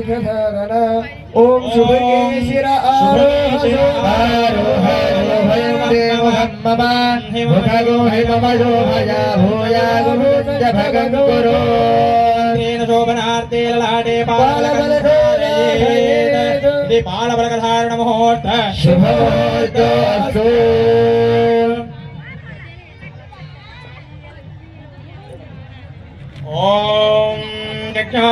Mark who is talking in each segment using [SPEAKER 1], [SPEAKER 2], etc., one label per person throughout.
[SPEAKER 1] शिखधरन ॐ शुभये शिर
[SPEAKER 2] पालबलकधारणमुहूर्त
[SPEAKER 1] शुभोऽस्तु
[SPEAKER 2] ॐ యజ్ఞో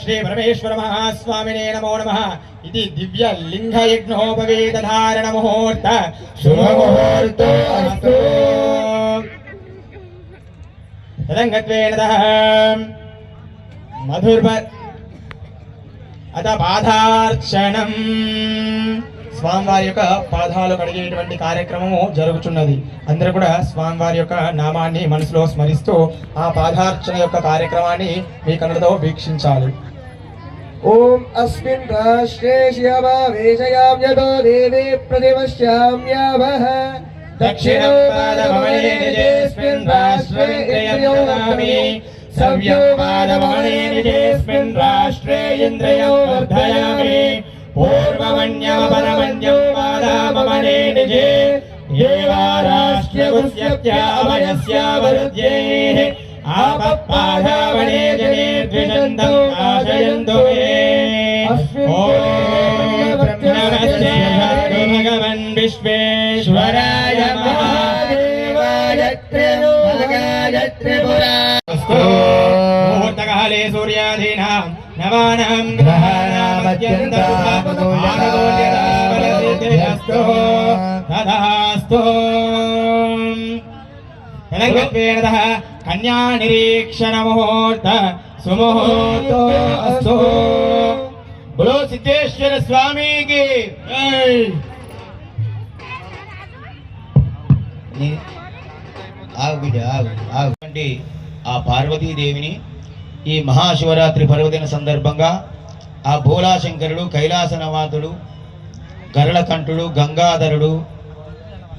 [SPEAKER 2] శ్రీ పరమేశ్వర మహాస్వామినే నమో నమ ఇది దివ్య లింగ యజ్ఞోపవేదధారణ ముహూర్త శుభముహూర్తో తదంగత్వేన మధుర్వ అత పాదార్చనం. స్వామివారి యొక్క పాదాలు కడిగేటువంటి కార్యక్రమము జరుగుతున్నది అందరూ కూడా స్వామివారి యొక్క నామాన్ని మనసులో స్మరిస్తూ ఆ పాదార్చన యొక్క కార్యక్రమాన్ని మీ కన్నడతో వీక్షించాలి.
[SPEAKER 1] ఓం
[SPEAKER 2] అస్మిన్ రాష్ట్రే శివభావేశయామ్యతో దేవే ప్రతిమశ్యామ్యావహ దక్షిణ सव्यो बालबाणेऽस्मिन् राष्ट्रे इन्द्रियो वर्धयामि पूर्वमन्यमपरमन्यो बालामवने निजे ये। वा राष्ट्रगुस्यत्यावयस्यावरुद्यैः जने द्विषन्धौ आशयन्तो ये ॐ ब्रह्मणस्य भगवन् विश्वेश्वर। मुहूर्तकाले सूर्यादीनां नवानां ग्रहाणामत्यन्तस्तु तदास्तु తెలంగత్వేనదః కన్యా నిరీక్షణ ముహూర్త సుముహూర్తో అస్తు బులో సిద్ధేశ్వర స్వామికి జై
[SPEAKER 3] నీ- ఆగు బిడ్డ ఆగు ఆగు అంటే ఆ పార్వతీదేవిని ఈ మహాశివరాత్రి పర్వదిన సందర్భంగా ఆ భోలాశంకరుడు కైలాసనవాతుడు గరళకంఠుడు గంగాధరుడు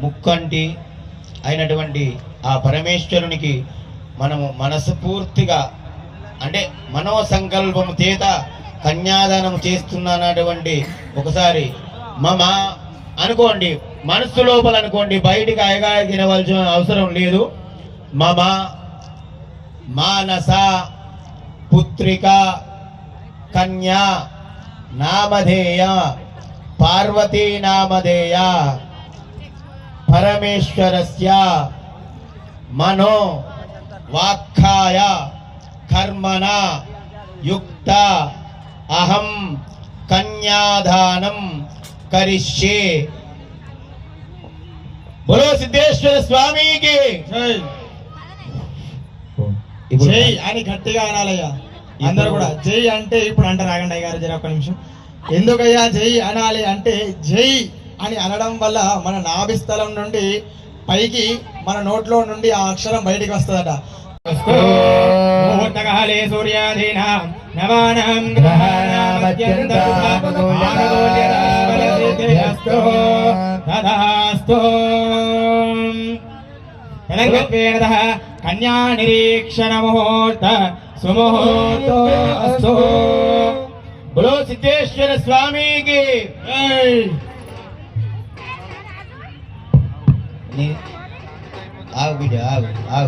[SPEAKER 3] ముక్కంటి అయినటువంటి ఆ పరమేశ్వరునికి మనము మనస్ఫూర్తిగా అంటే మనోసంకల్పము చేత కన్యాదానం చేస్తున్నానటువంటి ఒకసారి మమ అనుకోండి మనస్సు లోపల అనుకోండి బయటికి అయగా తినవలసిన అవసరం లేదు. మమ మానస पुत्रिका, कन्या, नामधेय, पार्वती नामधेय, परमेश्वरस्य, मनो, वाक्खाय, कर्मणा, युक्ता अहम कन्यादानम करिष्ये। बोलो सिद्धेश्वर
[SPEAKER 2] स्वामी
[SPEAKER 3] की।
[SPEAKER 2] జై అని గట్టిగా అనాలయ్యా అందరూ కూడా జై అంటే ఇప్పుడు అంటారు ఆగండి గారు జర ఒక్క నిమిషం ఎందుకయ్యా జై అనాలి అంటే జై అని అనడం వల్ల మన నాభిస్థలం నుండి పైకి మన నోట్లో నుండి ఆ అక్షరం బయటికి వస్తుందట ముహూర్తకాలే నవానాం గ్రహాణామత్యంతస్తు कन्यानिरीक्षणमुहूर्त सुमुहूर्तो अस्तु। बोलो सिद्धेश्वर
[SPEAKER 3] स्वामी की। आग आग आग।